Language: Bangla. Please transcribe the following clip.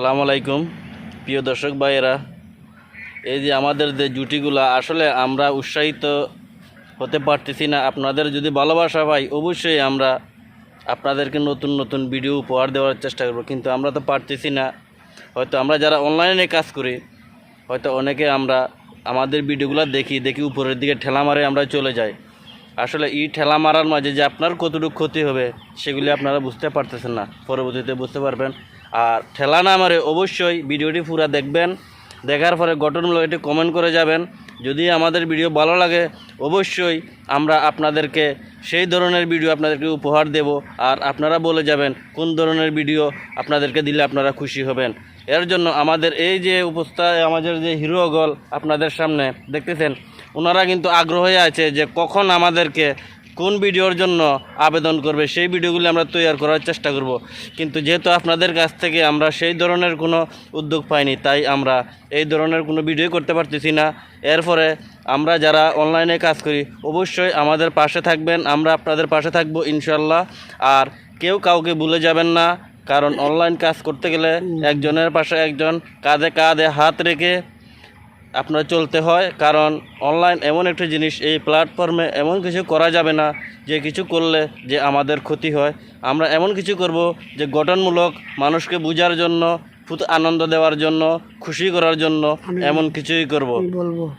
আসসালামু আলাইকুম, প্রিয় দর্শক ভাইয়েরা। এই যে আমাদের যে জুটিগুলা, আসলে আমরা উৎসাহিত হতে পারতেছি না। আপনাদের যদি ভালোবাসা পাই, অবশ্যই আমরা আপনাদেরকে নতুন নতুন ভিডিও উপহার দেওয়ার চেষ্টা করব। কিন্তু আমরা তো পারতেছি না। হয়তো আমরা যারা অনলাইনে কাজ করি, হয়তো অনেকে আমরা আমাদের ভিডিওগুলো দেখি দেখি উপরের দিকে ঠেলা মারে আমরা চলে যাই। আসলে এই ঠেলা মারার মাঝে যে আপনার কতটুকু ক্ষতি হবে, সেগুলি আপনারা বুঝতে পারতেছেন না। পরবর্তীতে বুঝতে পারবেন। আর ঠেলা না মারে অবশ্যই ভিডিওটি পুরো দেখবেন। দেখার পরে গঠনমূলক একটি কমেন্ট করে যাবেন। যদি আমাদের ভিডিও ভালো লাগে, অবশ্যই আমরা আপনাদেরকে সেই ধরনের ভিডিও আপনাদেরকে উপহার দেব। আর আপনারা বলে যাবেন, কোন ধরনের ভিডিও আপনাদেরকে দিলে আপনারা খুশি হবেন। এর জন্য আমাদের এই যে উপস্থায় আমাদের যে হিরোগল আপনাদের সামনে দেখতেছেন, ওনারা কিন্তু আগ্রহে আছে যে কখন আমাদেরকে কোন ভিডিওর জন্য আবেদন করবে সেই ভিডিওগুলি আমরা তৈরি করার চেষ্টা করব। কিন্তু যেহেতু আপনাদের কাছ থেকে আমরা সেই ধরনের কোনো উদ্যোগ পাইনি, তাই আমরা এই ধরনের কোনো ভিডিও করতে পারতেছি না। এরপরে আমরা যারা অনলাইনে কাজ করি, অবশ্যই আমাদের পাশে থাকবেন, আমরা আপনাদের পাশে থাকব ইনশাল্লাহ আর কেউ কাউকে ভুলে যাবেন না, কারণ অনলাইন কাজ করতে গেলে একজনের পাশে একজন কাঁধে কাঁধে হাত রেখে আপনার চলতে হয় কারণ অনলাইন এমন একটা জিনিস এই প্ল্যাটফর্মে এমন কিছু করা যাবে না যে কিছু করলে যে আমাদের ক্ষতি হয়। আমরা এমন কিছু করব যে গঠনমূলক মানুষকে বোঝার জন্য ফুত আনন্দ দেওয়ার জন্য খুশি করার জন্য এমন কিছুই করব। বলব?